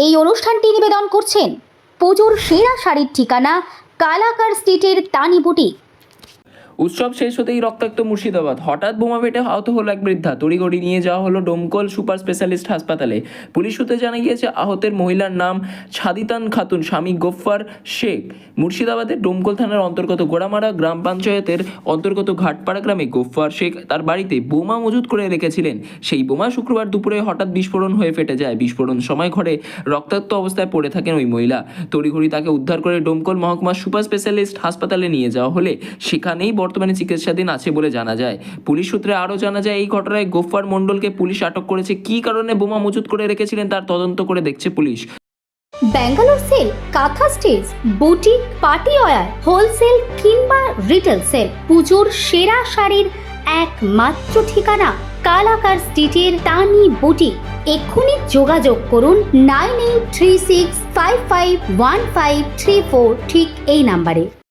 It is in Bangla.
এই অনুষ্ঠানটি নিবেদন করছেন পুজোর সেরা শাড়ির ঠিকানা কালাকার স্ট্রিটের তানি বুটিক। উৎসব শেষ হতেই রক্তাক্ত মুর্শিদাবাদ। হঠাৎ বোমা পেটে আহত হলো এক বৃদ্ধা। তড়িঘড়ি নিয়ে যাওয়া হলো ডোমকল সুপার স্পেশালিস্ট হাসপাতালে। পুলিশ সূত্রে জানা গিয়েছে, আহতের মহিলার নাম ছাদিতান খাতুন, স্বামী গোফফার শেখ। মুর্শিদাবাদের ডোমকল থানার অন্তর্গত গোড়ামারা গ্রাম পঞ্চায়েতের অন্তর্গত ঘাটপাড়া গ্রামে গোফফার শেখ তার বাড়িতে বোমা মজুত করে রেখেছিলেন। সেই বোমা শুক্রবার দুপুরে হঠাৎ বিস্ফোরণ হয়ে ফেটে যায়। বিস্ফোরণ সময় ঘরে রক্তাক্ত অবস্থায় পড়ে থাকেন ওই মহিলা। তড়িঘড়ি তাকে উদ্ধার করে ডোমকল মহকুমা সুপার স্পেশালিস্ট হাসপাতালে নিয়ে যাওয়া হলে সেখানেই বর্তমানে চিকিৎসাধীন আছে বলে জানা যায়। পুলিশ সূত্রে আরও জানা যায়, এই ঘটনায় গোফার মণ্ডলকে পুলিশ আটক করেছে। কি কারণে বোমা মজুত করে রেখেছিলেন তার তদন্ত করে দেখছে police. Bangalore sale, kantha stage boutique, party wear wholesale কিংবা রিটেল সেল, পুজোর সেরা শাড়ির একমাত্র ঠিকানা কালাকার স্ট্রিটের তানি বুটিক। এক্ষুনি যোগাযোগ করুন nine eight three six five five one five three four, ঠিক এই নাম্বারে।